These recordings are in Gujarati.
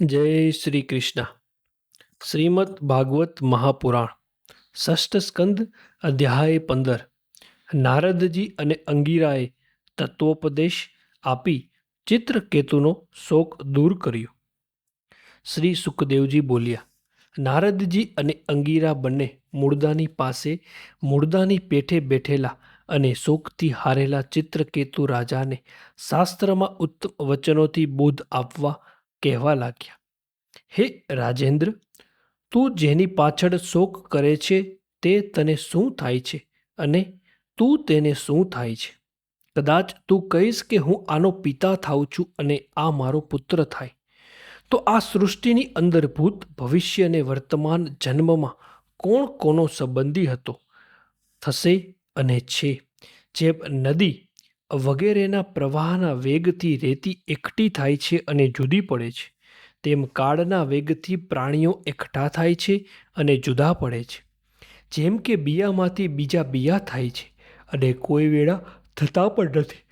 જય શ્રી કૃષ્ણ. શ્રીમદ ભાગવત મહાપુરાણ, ષષ્ઠ સ્કંદ, અધ્યાય પંદર. નારદજી અને અંગીરાએ તત્વોપદેશ આપી ચિત્રકેતુનો શોક દૂર કર્યો. શ્રી સુખદેવજી બોલ્યા, નારદજી અને અંગીરા બંને મૂળદાની પાસે મૂળદાની પેઠે બેઠેલા અને શોકથી હારેલા ચિત્રકેતુ રાજાને શાસ્ત્રમાં ઉત્તમ વચનોથી બોધ આપવા કહેવા લાગ્યા, હે રાજેન્દ્ર, તું જેની પાછળ શોક કરે છે તે તને શું થાય છે અને તું તેને શું થાય છે? કદાચ તું કહીશ કે હું આનો પિતા થાઉં છું અને આ મારો પુત્ર થાય. તો આ સૃષ્ટિની અંદરભૂત ભવિષ્ય અને વર્તમાન જન્મમાં કોણ કોનો સંબંધી હતો? થશે અને છે. જેમ નદી વગેરેના પ્રવાહના વેગથી રેતી એકઠી થાય છે અને જુદી પડે છે. તેમ કાળના વેગથી પ્રાણીઓ એકઠા થાય છે અને જુદા પડે છે. જેમ કે બિયામાંથી બીજા બિયા થાય છે અને કોઈ વેળા થતા પણ નથી.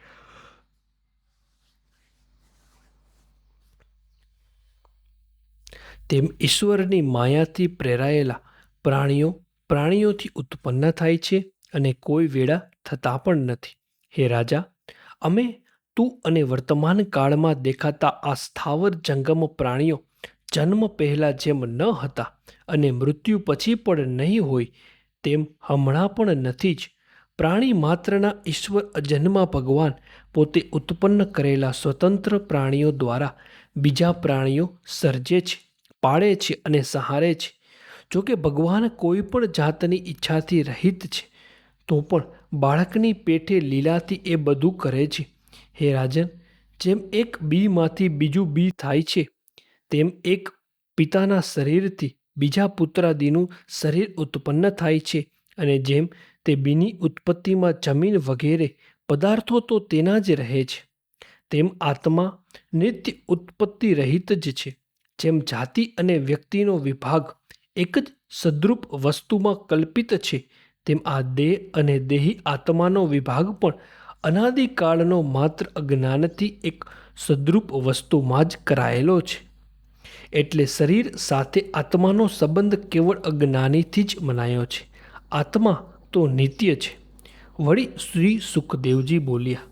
તેમ ઈશ્વરની માયાથી પ્રેરાયેલા પ્રાણીઓ પ્રાણીઓથી ઉત્પન્ન થાય છે અને કોઈ વેળા થતા પણ નથી. હે રાજા, અમે તું અને વર્તમાન કાળમાં દેખાતા આ સ્થાવર જંગમ પ્રાણીઓ જન્મ પહેલાં જેમ ન હતા અને મૃત્યુ પછી પણ નહીં હોય, તેમ હમણાં પણ નથી જ. પ્રાણી માત્રના ઈશ્વર અજન્મા ભગવાન પોતે ઉત્પન્ન કરેલા સ્વતંત્ર પ્રાણીઓ દ્વારા બીજા પ્રાણીઓ સર્જે છે, પાળે છે અને સહારે છે. જોકે ભગવાન કોઈ પણ જાતની ઈચ્છાથી રહિત છે, તો પણ બાળકની પેઠે લીલાથી એ બધું કરે છે. હે રાજન, જેમ એક બીમાંથી બીજું બી થાય છે, તેમ એક પિતાના શરીરથી બીજા પુત્રાદિનું શરીર ઉત્પન્ન થાય છે અને જેમ તે બીની ઉત્પત્તિમાં જમીન વગેરે પદાર્થો તો તેના જ રહે છે, તેમ આત્મા નિત્ય ઉત્પત્તિ રહિત જ છે. જેમ જાતિ અને વ્યક્તિનો વિભાગ એક જ સદ્રુપ વસ્તુમાં કલ્પિત છે તેમ આ દેહ અને દેહી આત્માનો વિભાગ પણ અનાદિકાળનો માત્ર અજ્ઞાનથી એક સદ્રુપ વસ્તુમાં જ કરાયેલો છે. એટલે શરીર સાથે આત્માનો સંબંધ કેવળ અજ્ઞાનીથી જ મનાયો છે. આત્મા તો નિત્ય છે. વળી શ્રી સુખદેવજી બોલ્યા,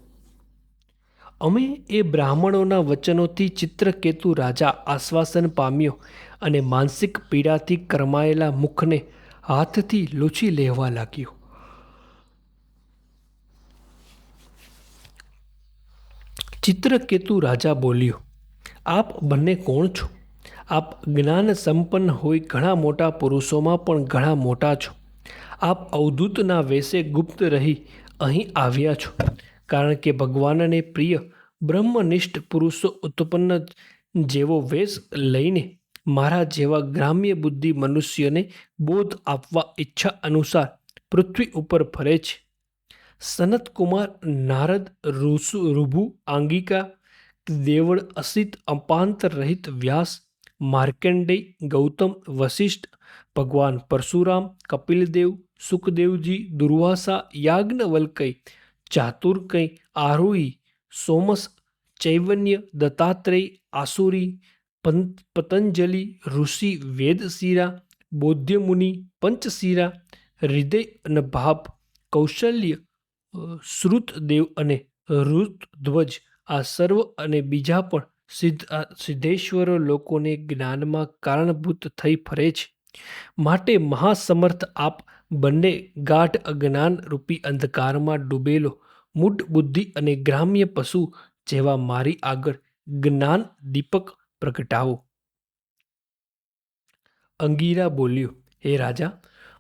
અમે એ બ્રાહ્મણોના વચનોથી ચિત્રકેતુ રાજા આશ્વાસન પામ્યો અને માનસિક પીડાથી કરમાયેલા મુખને હાથથી લૂછી લેવા લાગ્યો. ચિત્રકેતુ રાજા બોલ્યો, આપ બંને કોણ છો? આપ જ્ઞાન સંપન્ન હોય ઘણા મોટા પુરુષોમાં પણ ઘણા મોટા છો. આપ અવધૂતના વેશે ગુપ્ત રહી અહીં આવ્યા છો. કારણ કે ભગવાનને પ્રિય, બ્રહ્મનિષ્ઠ પુરુષો ઉત્પન્ન જેવો વેશ લઈને મારા જેવા ગ્રામ્ય બુદ્ધિ મનુષ્યને બોધ આપવા ઈચ્છા અનુસાર પૃથ્વી ઉપર ફરે છે. સનતકુમાર, નારદ, ઋષુ ઋભુ આંગિકા, દેવળ અસિત, અપાંતર રહિત વ્યાસ, માર્કંડેય, ગૌતમ વશિષ્ઠ ભગવાન પરશુરામ, કપિલદેવ, સુખદેવજી, દુર્વાસા, યાજ્ઞવલ્કય, ચાતુર્કય, આરોહી, સોમસ, ચૈવન્ય, દત્તાત્રેય, આસુરી પતંજલિ, ઋષિ વેદશિરા બૌદ્ધમુનિ પંચશિરા હૃદય અને ભાપ, કૌશલ્ય શ્રુતદેવ અને ઋતધ્વજ આ સર્વ અને બીજા પણ સિદ્ધ સિદ્ધેશ્વરો લોકોને જ્ઞાનમાં કારણભૂત થઈ ફરે છે. માટે મહાસમર્થ આપ બંને ગાઢ અજ્ઞાન રૂપી અંધકારમાં ડૂબેલો મૂઢ બુદ્ધિ અને ગ્રામ્ય પશુ જેવા મારી આગળ જ્ઞાન દીપક પ્રગટાવો. અંગીરા બોલ્યો, હે રાજા,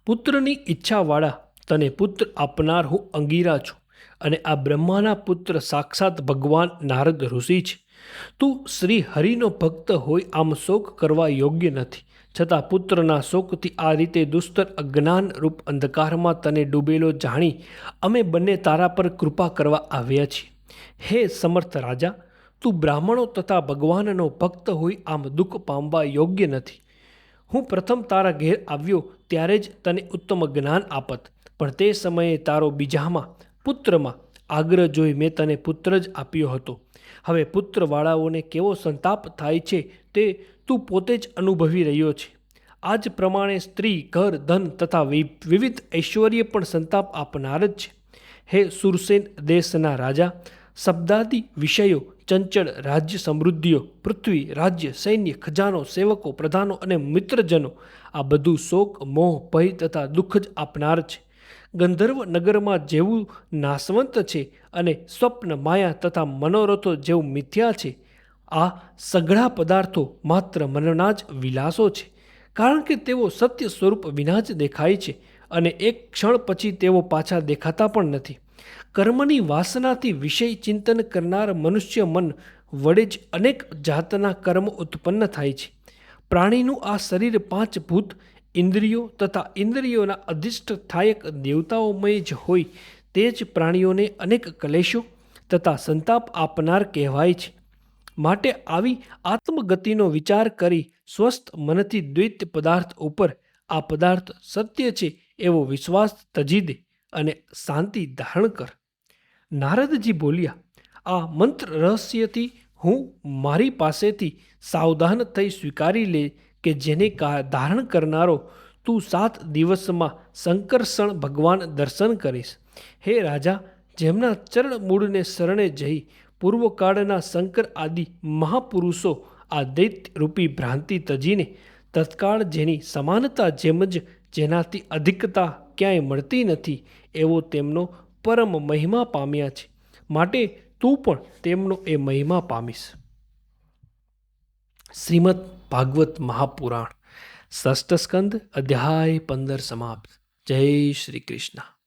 પુત્રની ઈચ્છાવાળા તને પુત્ર આપનાર હું અંગીરા છું અને આ બ્રહ્માના પુત્ર સાક્ષાત ભગવાન નારદ ઋષિ છે. તું શ્રી હરિનો ભક્ત હોય આમ શોક કરવા યોગ્ય નથી. છતાં પુત્રના શોકથી આ રીતે દુસ્તર અજ્ઞાન રૂપ અંધકારમાં તને ડૂબેલો જાણી અમે બંને તારા પર કૃપા કરવા આવ્યા છીએ. હે સમર્થ રાજા તું બ્રાહ્મણો તથા ભગવાનનો ભક્ત હોય આમ દુઃખ પામવા યોગ્ય નથી. હું પ્રથમ તારા ઘેર આવ્યો ત્યારે જ તને ઉત્તમ જ્ઞાન આપત. પણ તે સમયે તારો બીજામાં, પુત્રમાં આગ્રહ જોઈ મેં તને પુત્ર જ આપ્યો હતો. હવે પુત્રવાળાઓને કેવો સંતાપ થાય છે તે તું પોતે જ અનુભવી રહ્યો છે. આ જ પ્રમાણે સ્ત્રી, ઘર, ધન તથા વિવિધ ઐશ્વર્ય પણ સંતાપ આપનાર જ છે. હે સુરસેન દેશના રાજા, શબ્દાદિ વિષયો ચંચળ રાજ્ય સમૃદ્ધિઓ, પૃથ્વી, રાજ્ય, સૈન્ય, ખજાનો, સેવકો, પ્રધાનો અને મિત્રજનો, આ બધું શોક, મોહ, ભય તથા દુઃખ જ આપનાર છે. ગંધર્વ નગરમાં જેવું નાશવંત છે અને સ્વપ્ન, માયા તથા મનોરથો જેવું મિથ્યા છે, આ સઘળા પદાર્થો માત્ર મનના જ વિલાસો છે. કારણ કે તેઓ સત્ય સ્વરૂપ વિના જ દેખાય છે અને એક ક્ષણ પછી તેઓ પાછા દેખાતા પણ નથી. કર્મની વાસનાથી વિષય ચિંતન કરનાર મનુષ્ય મન વડે જ અનેક જાતના કર્મ ઉત્પન્ન થાય છે. પ્રાણીનું આ શરીર પાંચ ભૂત, ઇન્દ્રિયો તથા ઇન્દ્રિયોના અધિષ્ઠાયક દેવતાઓમય જ હોય તે જ પ્રાણીઓને અનેક ક્લેશો તથા સંતાપ આપનાર કહેવાય છે. માટે આવી આત્મગતિનો વિચાર કરી સ્વસ્થ મનથી દ્વૈત પદાર્થ ઉપર આ પદાર્થ સત્ય છે એવો વિશ્વાસ તજી દે અને શાંતિ ધારણ કર. નારદજી બોલ્યા, આ મંત્ર રહસ્યથી હું મારી પાસેથી સાવધાન થઈ સ્વીકારી લે કે જેને ધારણ કરનારો તું સાત દિવસમાં શંકરસણ ભગવાન દર્શન કરીશ. હે રાજા, જેમના ચરણ મૂળને શરણે જઈ પૂર્વકાળના શંકર આદિ મહાપુરુષો આ દૈત્ય રૂપી ભ્રાંતિ તજીને તત્કાળ જેની સમાનતા જેમ જ જેનાથી અધિકતા ક્યાંય મળતી નથી એવો તેમનો પરમ મહિમા પામ્યા છે. માટે તું પણ તેમનો એ મહિમા પામીશ. શ્રીમદ ભાગવત મહાપુરાણ ષષ્ઠ સ્કંદ અધ્યાય પંદર સમાપ્ત. જય શ્રી કૃષ્ણ.